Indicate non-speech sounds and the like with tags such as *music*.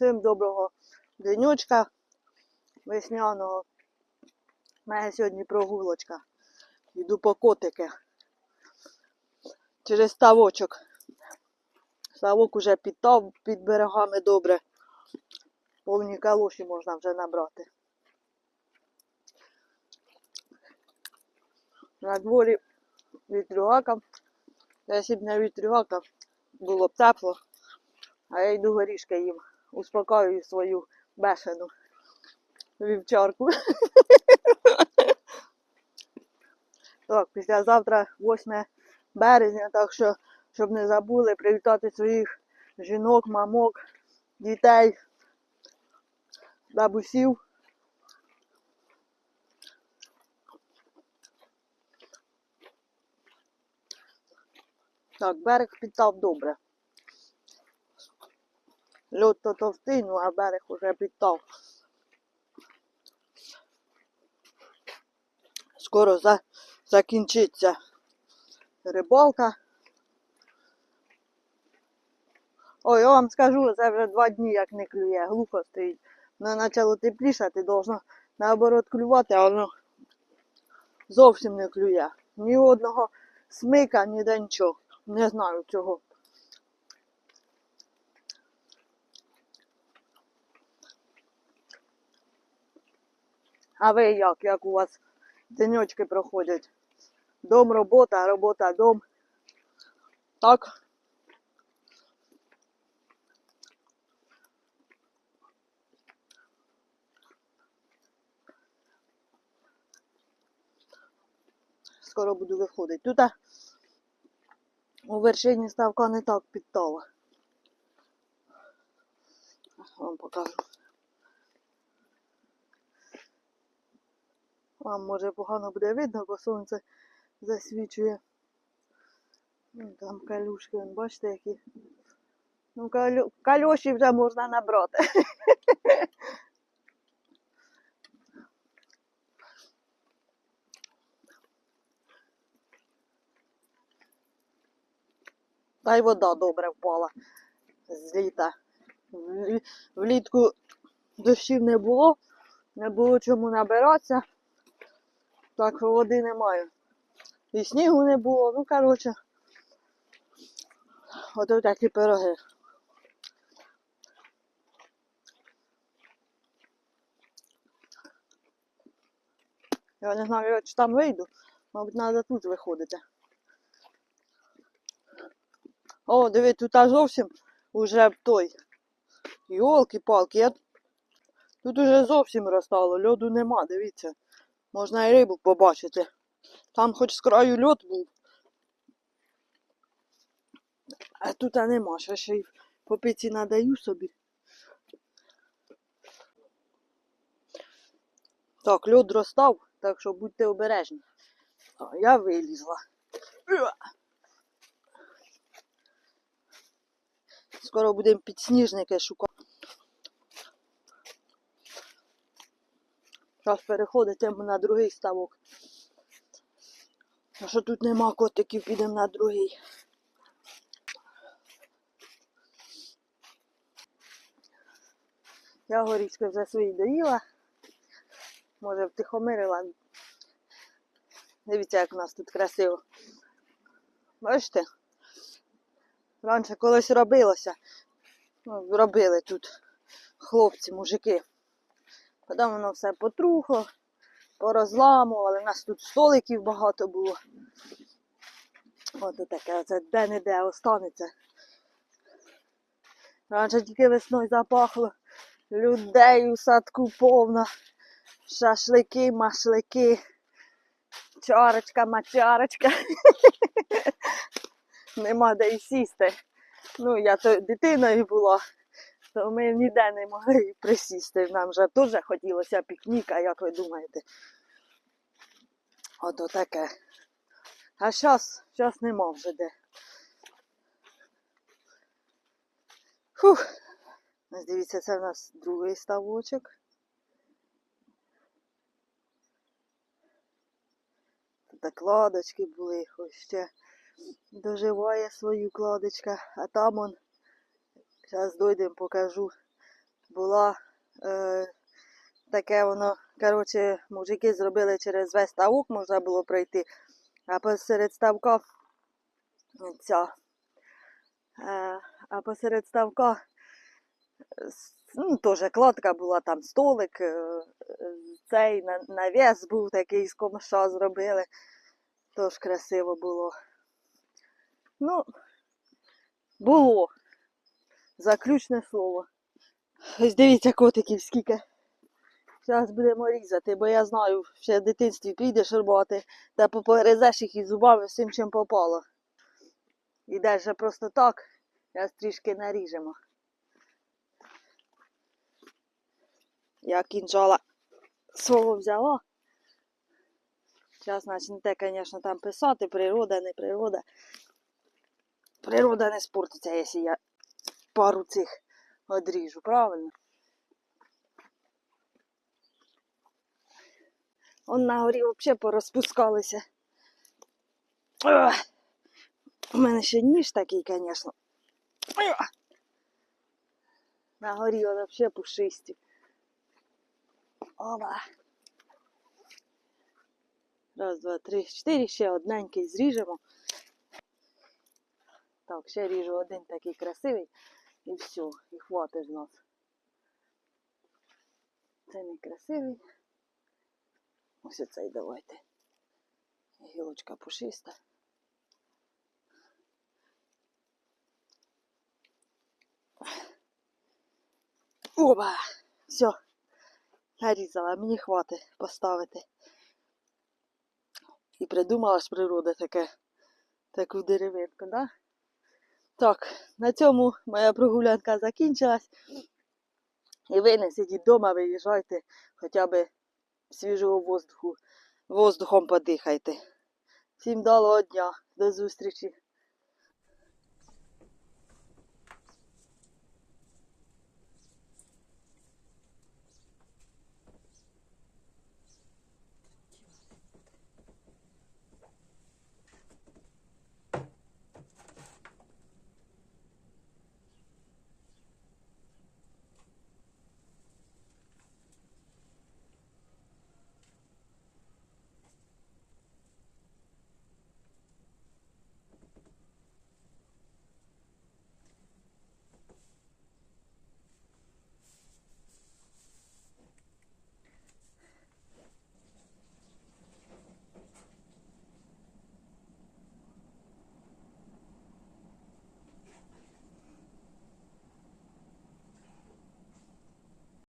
Всім доброго денечка весняного. У мене сьогодні прогулочка. Йду по котики. Через ставочок. Ставок уже підтав під берегами добре. Повні калоші можна вже набрати. На дворі вітрюгака. Якщо б не вітрюгака, було б тепло. А я йду горішки їм. Успокоюю свою бешену вівчарку. *laughs* Так, післязавтра 8 березня, так що, щоб не забули привітати своїх жінок, мамок, дітей, бабусів. Так, берег підтав добре. Льот то товстий, ну а берег уже підтав. Скоро за, закінчиться рибалка. Ой, я вам скажу, це вже два дні як не клює, глухо стоїть. Воно почало теплішати, должно наоборот клювати, а воно зовсім не клює. Ні одного смика, ніде нічого. Не знаю чого. А ви як? Як у вас денечки проходять? Дом, робота, робота, дом. Так? Скоро буду виходити. Тут у вершині ставка не так підтала. Вам покажу. Вам може погано буде видно, бо сонце засвічує. Ну, Там калюшки, бачите, які. Ну, калю... кальоші вже можна набрати. *laughs* Та й вода добре впала з літа. Влітку дощів не було, не було чому набиратися. Так води немає. І снігу не було, ну коротше. Ото такі пироги. Я не знаю, чи там вийду. Мабуть, треба тут виходити. О, диви, тут аж зовсім уже той. Йолки-палки, тут уже зовсім розстало, льоду нема, дивіться. Можна і рибу побачити. Там хоч з краю льот був. А тут а нема, ще ще й по надаю собі. Так, льод розстав, так що будьте обережні. А, я вилізла. Скоро будемо підсніжники шукати. Зараз переходитимо на другий ставок. А що тут нема котиків, підемо на другий. Я горішки вже свої доїла. Може втихомирила. Дивіться, як у нас тут красиво. Бачите? Раніше колись робилося. Ну, робили тут хлопці, мужики. Потім воно все потрухло, порозламували. У нас тут столиків багато було. Ось таке, оце де-не-де останеться. Раніше тільки весною запахло. Людей у садку повно. Шашлики, машлики. Чарочка, мачарочка. *laughs* Нема де й сісти. Ну, я то дитиною була, то ми ніде не могли присісти. Нам же теж хотілося пікніка, як ви думаєте. Ото таке. А зараз, зараз нема вже де. Фух. Дивіться, це в нас другий ставочок. Тут кладочки були, ось ще доживає свою кладочка, а там он, зараз дойдемо, покажу, була е, таке воно, коротше, мужики зробили через весь ставок, можна було пройти, а посеред ставка ця. Е, а посеред ставка ну, теж кладка була, там столик, е, цей на- навіс був такий з комша зробили. Тож красиво було. Ну, було. Заключне слово. Ось дивіться, котиків скільки. Зараз будемо різати, бо я знаю, ще в дитинстві підеш рвати, та поперезеш їх із зубами всім, чим попало. Ідеш же просто так, зараз трішки наріжемо. Я кінжала свого взяла. Зараз почнете, звісно, там писати, природа, не природа. Природа не спортиться, якщо я пару цих одріжу, правильно? Он на горі взагалі порозпускалися. У мене ще ніж такий, звісно. На горі вони взагалі пушисті. Оба. Раз, два, три, чотири, ще одненький зріжемо. Так, ще ріжу один такий красивий. І все, і хватить з нас. Це не красивий. Ось оцей давайте. Гілочка пушиста. Оба! Все. Нарізала, мені хватить поставити. І придумала ж природа таке, таку деревинку, да? Так, на цьому моя прогулянка закінчилась. І ви не сидіть вдома, виїжджайте хоча б свіжого воздуху, воздухом подихайте. Всім доброго дня, до зустрічі!